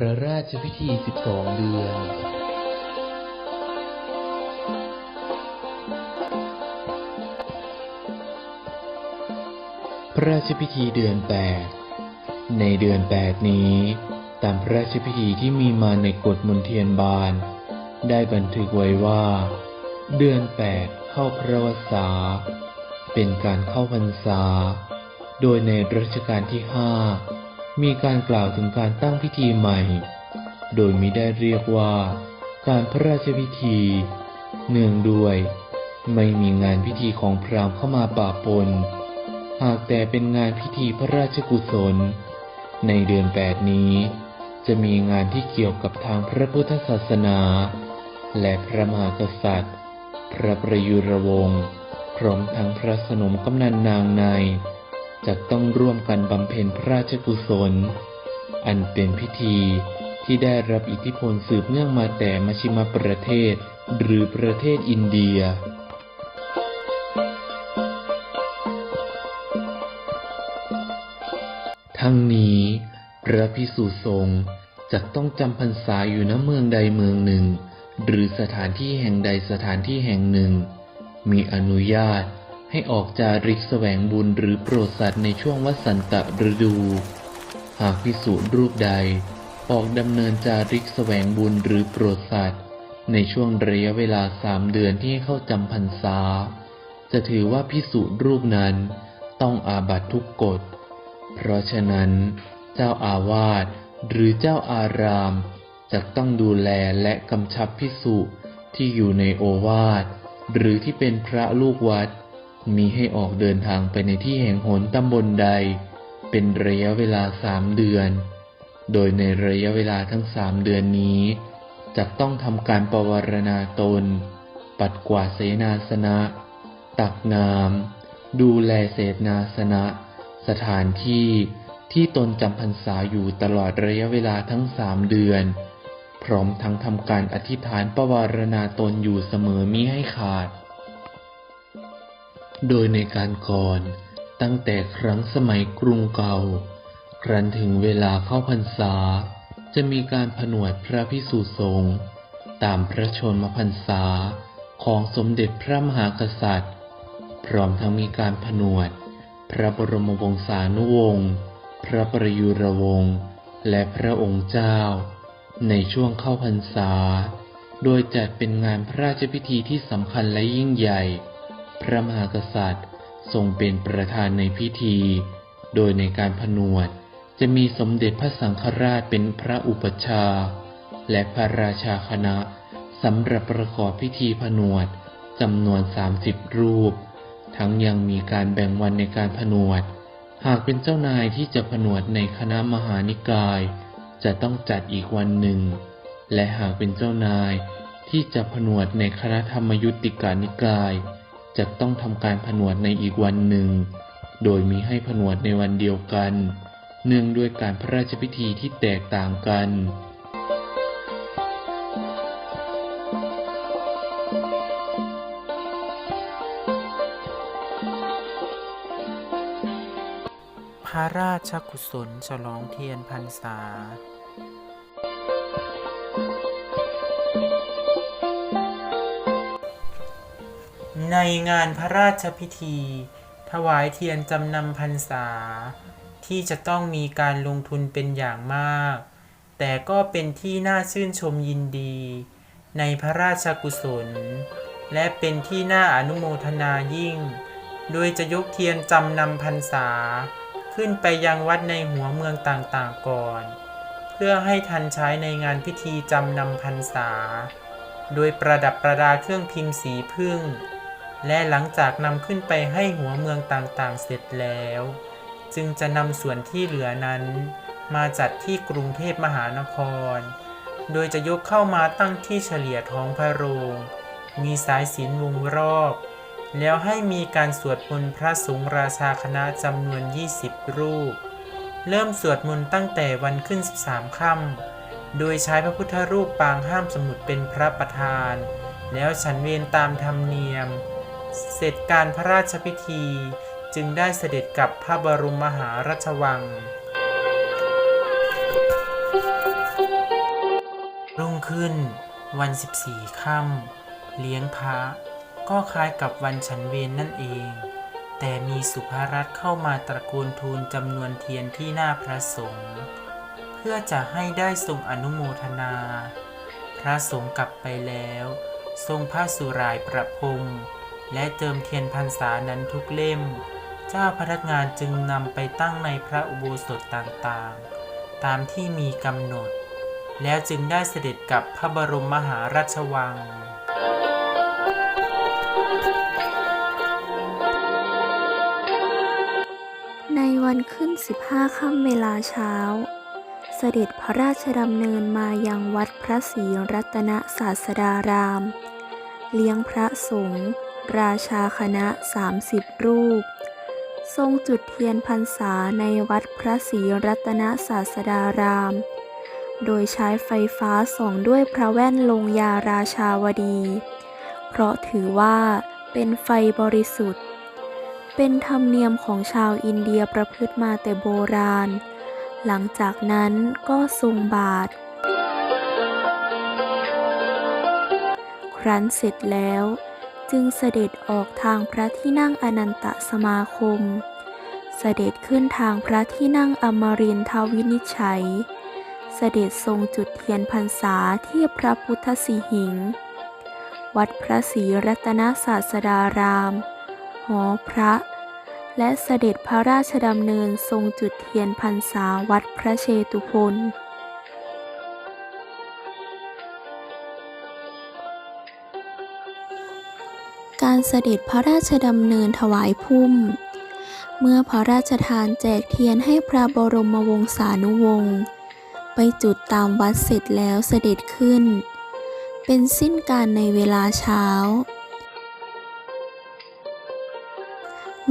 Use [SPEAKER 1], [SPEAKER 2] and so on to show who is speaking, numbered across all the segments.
[SPEAKER 1] พระราชพิธีสิบสองเดือนพระราชพิธีเดือนแปดในเดือนแปดนี้ ตามพระราชพิธีที่มีมาในกฎมนเทียนบาน ได้บันทึกไว้ว่า เดือนแปดเข้าพระวษาเป็นการเข้าพรรษา โดยในรัชกาลที่ห้า มีการกล่าวถึงการตั้งพิธีใหม่ โดยมิได้เรียกว่า การพระราชพิธี เนื่องด้วย ไม่มีงานพิธีของพราหมณ์เข้ามาปะปน หากแต่เป็นงานพิธีพระราชกุศล ในเดือนแปดนี้ จะมีงานที่เกี่ยวกับทางพระพุทธศาสนา และพระมหากษัตริย์ พระประยุรวงศ์พร้อมทั้งพระสนมกำนันนางใน จะต้องร่วมกันบำเพ็ญพระราชกุศล อันเป็นพิธีที่ได้รับอิทธิพลสืบเนื่องมาแต่มชชิมประเทศ หรือประเทศอินเดีย ทั้งนี้พระพิสุสงฆ์จะต้องจำพรรษาอยู่ณเมืองใดเมืองหนึ่ง หรือสถานที่แห่งใดสถานที่แห่งหนึ่ง มีอนุญาต ให้ออกจาริกแสวงบุญหรือโปรดสัตว์ในช่วงวัสันตะฤดู หากพิสูจน์รูปใด ออกดำเนินจาริกแสวงบุญหรือโปรดสัตว์ในช่วงระยะเวลาสามเดือนที่ให้เข้าจำพรรษา จะถือว่าพิสูจน์รูปนั้นต้องอาบัตทุกกฎ เพราะฉะนั้น เจ้าอาวาสหรือเจ้าอารามจะต้องดูแลและกำชับพิสุที่อยู่ในโอวาทหรือที่เป็นพระลูกวัด มีให้ออกเดินทางไปในที่แห่งหนตำบลใด เป็นระยะเวลาสามเดือน โดยในระยะเวลาทั้งสามเดือนนี้จะต้องทำการปรวารณาตน ปัดกวาดเสนาสนะ ตักน้ำดูแลเศษนาสนะ สถานที่ที่ตนจำพรรษาอยู่ตลอดระยะเวลาทั้งสามเดือน พร้อมทั้งทำการอธิษฐานปรวารณาตนอยู่เสมอมิให้ขาด โดยในการก่อนตั้งแต่ครั้งสมัยกรุงเก่า ครั้นถึงเวลาเข้าพรรษา จะมีการผนวดพระพิสุสงฆ์ตามพระชนมพรรษาของสมเด็จพระมหากษัตริย์ พร้อมทั้งมีการผนวด พระบรมวงศานุวงศ์พระประยุรวงศ์และพระองค์เจ้า ในช่วงเข้าพรรษา โดยจัดเป็นงานพระราชพิธีที่สำคัญและยิ่งใหญ่ พระมหากษัตริย์ทรงเป็นประธานในพิธี โดยในการผนวดจะมีสมเด็จพระสังฆราชเป็นพระอุปชฌาย์และพระราชาคณะสำหรับประกอบพิธีผนวดจำนวน 30 รูป ทั้งยังมีการแบ่งวันในการผนวด หากเป็นเจ้านายที่จะผนวดในคณะมหานิกาย จะต้องจัดอีกวันหนึ่ง และหากเป็นเจ้านายที่จะผนวดในคณะธรรมยุติกานิกาย จะต้องทำการผนวดในอีกวันหนึ่ง โดยมีให้ผนวดในวันเดียวกัน เนื่องด้วยการพระราชพิธีที่แตกต่างกัน
[SPEAKER 2] พระราชกุศลฉลองเทียนพรรษา ในงานพระราชพิธี ถวายเทียนจำนำพรรษา ที่จะต้องมีการลงทุนเป็นอย่างมาก แต่ก็เป็นที่น่าชื่นชมยินดี ในพระราชกุศล และเป็นที่น่าอนุโมทนายิ่ง โดยจะยกเทียนจำนำพรรษา ขึ้นไปยังวัดในหัวเมืองต่างๆก่อน เพื่อให้ทันใช้ในงานพิธีจำนำพรรษา โดยประดับประดาเครื่องพิมพ์สีพึ่ง และหลังจากนำขึ้นไปให้หัวเมืองต่างๆ เสร็จแล้ว จึงจะนำส่วนที่เหลือนั้น มาจัดที่กรุงเทพมหานคร โดยจะยกเข้ามาตั้งที่เฉลี่ยท้องพระโรง มีสายสิญจนวงรอบ แล้วให้มีการสวดมนต์พระสงฆ์ราชาคณะจำนวน 20 รูป เริ่มสวดมนต์ตั้งแต่วันขึ้น 13 ค่ำ โดยใช้พระพุทธรูปปางห้ามสมุดเป็นพระประธาน แล้วฉันเวรตามธรรมเนียม เสร็จการพระราชพิธีจึงได้เสด็จกลับพระบรมมหาราชวัง รุ่งขึ้น วันสิบสี่ค่ำเลี้ยงพระ ก็คล้ายกับวันฉันเวนนั่นเอง แต่มีสุภารัตเข้ามาตระกูลทูลจำนวนเทียนที่หน้าพระสงฆ์เพื่อจะให้ได้ทรงอนุโมทนา พระสงฆ์กลับไปแล้ว ทรงผ้าสุรายประพรม และเจิมเทียนพรรษานั้นทุกเล่ม เจ้าพนักงานจึงนำไปตั้งในพระอุโบสถต่างๆ ตามที่มีกำหนด แล้วจึงได้เสด็จกับพระบรมมหาราชวัง
[SPEAKER 3] ในวันขึ้น 15ค่ำเวลาเช้า เสด็จพระราชดำเนินมายังวัดพระศรีรัตนศาสดาราม เลี้ยงพระสงฆ์ ราชาคณะ 30 รูป ทรงจุดเทียนพรรษาในวัดพระศรีรัตนศาสดาราม โดยใช้ไฟฟ้าส่องด้วยพระแว่นลงยาราชาวดี เพราะถือว่าเป็นไฟบริสุทธิ์ เป็นธรรมเนียมของชาวอินเดียประพฤติมาแต่โบราณ หลังจากนั้นก็ทรงบาทครั้นเสร็จแล้ว จึงเสด็จออกทางพระที่นั่งอนันตสมาคม เสด็จขึ้นทางพระที่นั่งอมรินทวินิจฉัย เสด็จทรงจุดเทียนพรรษาที่พระพุทธสีหิง วัดพระศรีรัตนศาสดาราม หอพระ และเสด็จพระราชดำเนินทรงจุดเทียนพรรษาวัดพระเชตุพน การเสด็จพระราชดำเนินถวายพุ่ม เมื่อพระราชทานแจกเทียนให้พระบรมวงศานุวงศ์ไปจุดตามวัดเสร็จแล้วเสด็จขึ้น เป็นสิ้นการในเวลาเช้า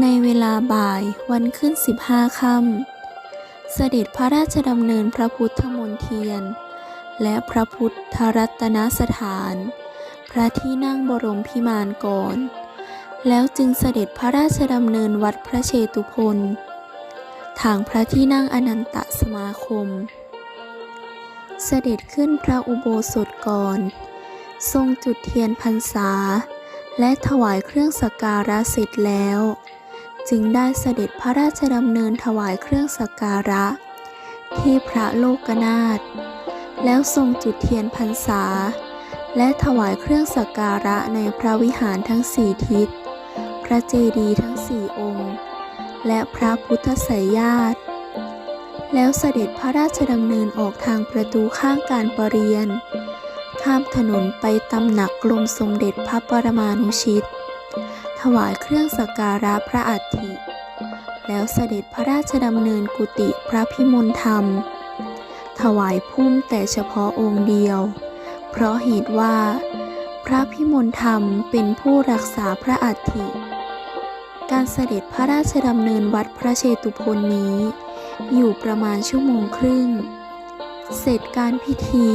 [SPEAKER 3] ในเวลาบ่ายวันขึ้น15ค่ำเสด็จพระราชดำเนินพระพุทธมนเทียน และพระพุทธรัตนสถาน ระที่นั่งบรมพิมานก่อน แล้วจึงเสด็จพระราชดำเนินวัดพระเชตุพนทางพระที่นั่งอนันตสมาคม เสด็จขึ้นพระอุโบสถก่อน ทรงจุดเทียนพรรษา และถวายเครื่องสักการะเสร็จแล้ว จึงได้เสด็จพระราชดำเนินถวายเครื่องสักการะ ที่พระโลกนาถแล้วทรงจุดเทียนพรรษา และถวายเครื่องสักการะในพระวิหารทั้งสี่ทิศ พระเจดีย์ทั้งสี่องค์ และพระพุทธไสยญาติ แล้วเสด็จพระราชดำเนินออกทางประตูข้างการประเรียน ข้ามถนนไปตำหนักกรมสมเด็จพระปรมานุชิต ถวายเครื่องสักการะพระอัฐิ แล้วเสด็จพระราชดำเนินกุฏิพระพิมลธรรม ถวายพุ่มแต่เฉพาะองค์เดียว เพราะเหตุว่า พระพิมลธรรมเป็นผู้รักษาพระอัฐิ การเสด็จพระราชดำเนินวัดพระเชตุพนนี้ อยู่ประมาณชั่วโมงครึ่ง เสร็จการพิธี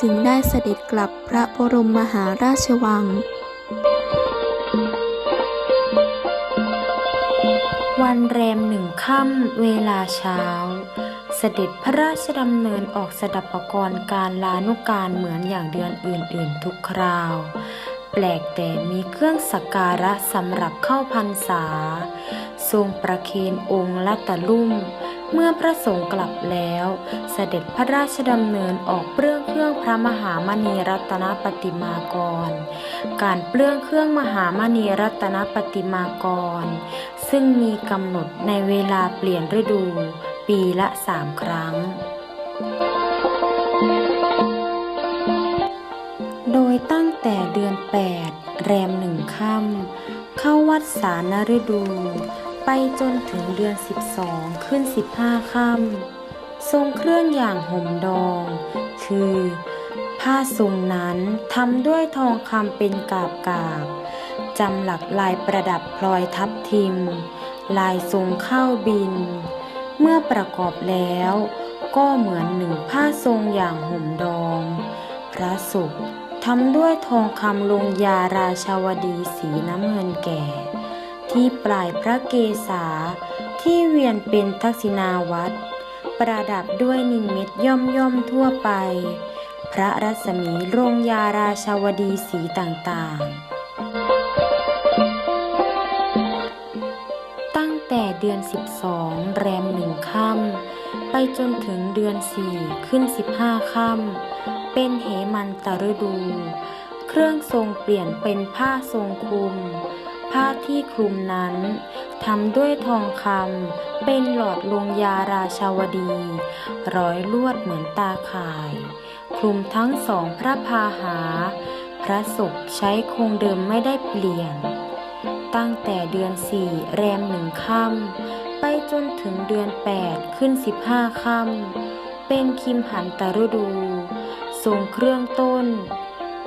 [SPEAKER 3] จึงได้เสด็จกลับพระบรมมหาราชวัง
[SPEAKER 4] วันแรมหนึ่งค่ำเวลาเช้า เสด็จพระราชดำเนินออกสดับปกรณ์การลานุการเหมือนอย่างเดือนอื่นๆทุกคราว แปลกแต่มีเครื่องสักการะสำหรับเข้าพรรษา ทรงประเคนองค์ละตะลุ่ม เมื่อพระสงฆ์กลับแล้ว เสด็จพระราชดำเนินออกเปลื้องเครื่องพระมหามณีรัตนปฏิมากร การเปลื้องเครื่องมหามณีรัตนปฏิมากร ซึ่งมีกำหนดในเวลาเปลี่ยนฤดู ปีละสามครั้ง โดยตั้งแต่เดือน 8 แรมหนึ่งค่ำเข้าวัดสารนฤดู ไปจนถึงเดือน 12 ขึ้น 15 ค่ำทรงเครื่องอย่างห่มดอง คือ ผ้าทรงนั้นทำด้วยทองคำเป็นกาบกาบจำหลักลายประดับพลอยทับทิม ลายทรงข้าวบิน เมื่อประกอบแล้ว ก็เหมือนหนึ่งผ้าทรงอย่างห่มดอง พระสุขทำด้วยทองคำลงยาราชาวดีสีน้ำเงินแก่ ที่ปลายพระเกศาที่เวียนเป็นทักษิณาวัดประดับด้วยนินมิตย่อมย่อมทั่วไป พระรัศมีโรงยาราชาวดีสีต่างๆ เดือน 12 แรมหนึ่งค่ำไปจนถึงเดือน 4 ขึ้น 15 ค่ำเป็นเหมันตฤดู เครื่องทรงเปลี่ยนเป็นผ้าทรงคลุม ผ้าที่คลุมนั้นทำด้วยทองคำเป็นหลอดลงยาราชาวดี ร้อยลวดเหมือนตาข่าย คลุมทั้งสองพระพาหา พระศกใช้คงเดิมไม่ได้เปลี่ยน ตั้งแต่เดือนสี่แรมหนึ่งค่ำไปจนถึงเดือนแปดขึ้นสิบห้าค่ำเป็นคิมหันตฤดูทรงเครื่องต้น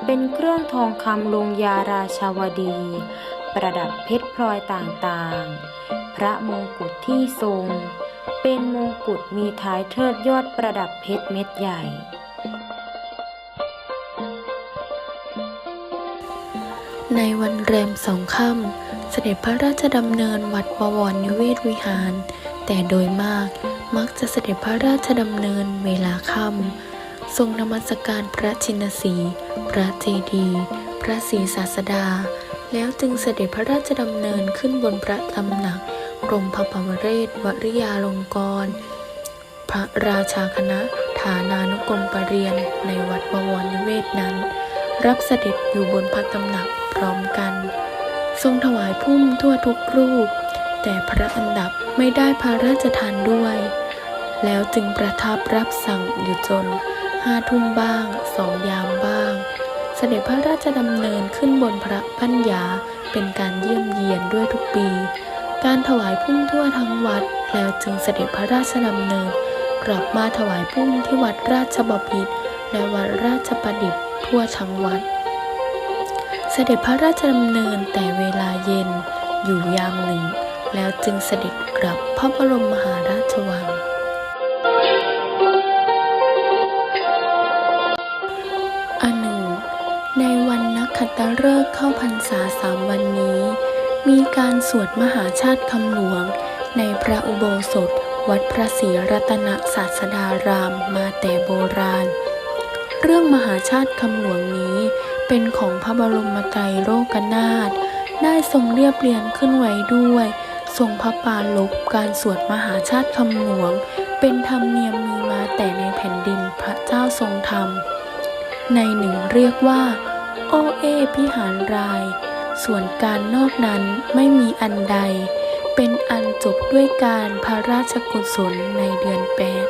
[SPEAKER 4] เป็นเครื่องทองคำลงยาราชาวดี ประดับเพชรพลอยต่างๆ พระมงกุฎที่ทรง เป็นมงกุฎมีท้ายเทิดยอดประดับเพชรเม็ดใหญ่
[SPEAKER 5] ในวันแรมสองค่ำเสด็จพระราชดำเนินวัดบวรนิเวศวิหาร แต่โดยมากมักจะเสด็จพระราชดำเนินเวลาค่ำทรงนมัสการพระชินสี พระเจดีย์พระศรีศาสดา แล้วจึงเสด็จพระราชดำเนินขึ้นบนพระตำหนักกรมพระปวเรศวริยาลงกร พระราชาคณะฐานานุกรมปรริยนในวัดบวรนิเวศนั้น รับเสด็จอยู่บนพระตำหนักพร้อมกัน ทรงถวายพุ่มทั่วทุกรูป แต่พระอันดับไม่ได้พระราชทานด้วย แล้วจึงประทับรับสั่งอยู่จนห้าทุ่มบ้างสองยามบ้าง เสด็จพระราชดำเนินขึ้นบนพระพัญญาเป็นการเยี่ยมเยียนด้วยทุกปี การถวายพุ่มทั่วทั้งวัด แล้วจึงเสด็จพระราชดำเนิน กลับมาถวายพุ่มที่วัดราชบพิตรและวัดราชประดิษฐ์ ทั่วทั้งวัด เสด็จพระราชดำเนินแต่เวลาเย็นอยู่ยามหนึ่ง แล้วจึงเสด็จกลับพระบรมมหาราชวัง อันหนึ่ง ในวันนักขัตฤกษ์เข้าพรรษาสามวันนี้ มีการสวดมหาชาติคำหลวงในพระอุโบสถวัดพระศรีรัตนศาสดารามมาแต่โบราณ เรื่องมหาชาติคำหลวงนี้เป็นของพระบรมไตรโลกนาถได้ทรงเรียบเรียงขึ้นไว้ด้วย ทรงพระปาลบการสวดมหาชาติคำหลวง เป็นธรรมเนียมมีมาแต่ในแผ่นดินพระเจ้าทรงธรรม ในหนึ่งเรียกว่า โอเอพิหารราย ส่วนการนอกนั้นไม่มีอันใด เป็นอันจบด้วยการพระราชกุศลในเดือนแปด